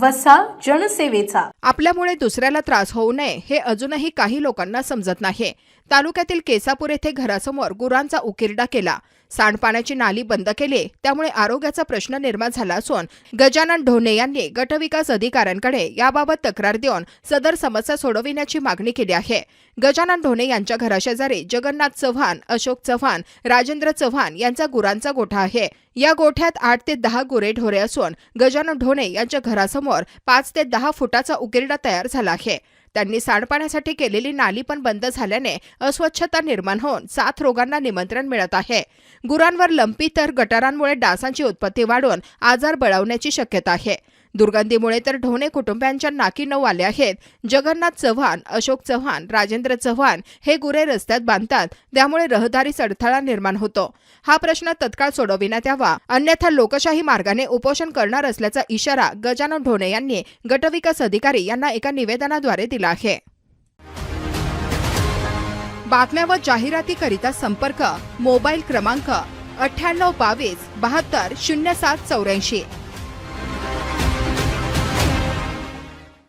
वसा जनसेवेचा. आपल्यामुळे दुसऱ्याला त्रास होऊ नये हे अजूनही काही लोकांना समजत नाही. तालुक्यातील केसापूर येथे घरासमोर गुरांचा उकिरडा केला. सांडपाण्याची नाली बंद केली त्यामुळे आरोग्याचा प्रश्न निर्माण झाला असून गजानन ढोणे यांनी गटविकास अधिकाऱ्यांकडे याबाबत तक्रार देऊन सदर समस्या सोडविण्याची मागणी केली आहे. गजानन ढोणे यांच्या घराशेजारी जगन्नाथ चव्हाण अशोक चव्हाण राजेंद्र चव्हाण यांचा गुरांचा गोठा आहे. या गोठ्यात आठ ते दहा गुरे ढोरे असून गजानन ढोणे यांच्या घरासमोर पाच ते दहा फुटाचा उकिरडा तयार झाला आहे. त्यांनी सांडपाण्यासाठी केलेली नाली पण बंद झाल्याने अस्वच्छता निर्माण होऊन साथ रोगांना निमंत्रण मिळत आहे. गुरांवर लंपी तर गटारांमुळे डासांची उत्पत्ती वाढून आजार बळावण्याची शक्यता आहे. दुर्गंधीमुळे तर ढोणे कुटुंबियांच्या नाकी नऊ आले आहेत. जगन्नाथ चव्हाण अशोक चव्हाण राजेंद्र चव्हाण हे गुरे रस्त्यात बांधतात त्यामुळे रहदारीस अडथळा निर्माण होतो. हा प्रश्न तत्काळ सोडविण्यात यावा. अन्यथा लोकशाही मार्गाने उपोषण करणार असल्याचा इशारा गजानन ढोणे यांनी गटविकास अधिकारी यांना एका निवेदनाद्वारे दिला आहे. बातम्या व जाहिरातीकरिता संपर्क मोबाईल क्रमांक अठ्ठ्याण्णव बावीस बहात्तर शून्य सात चौऱ्याऐंशी.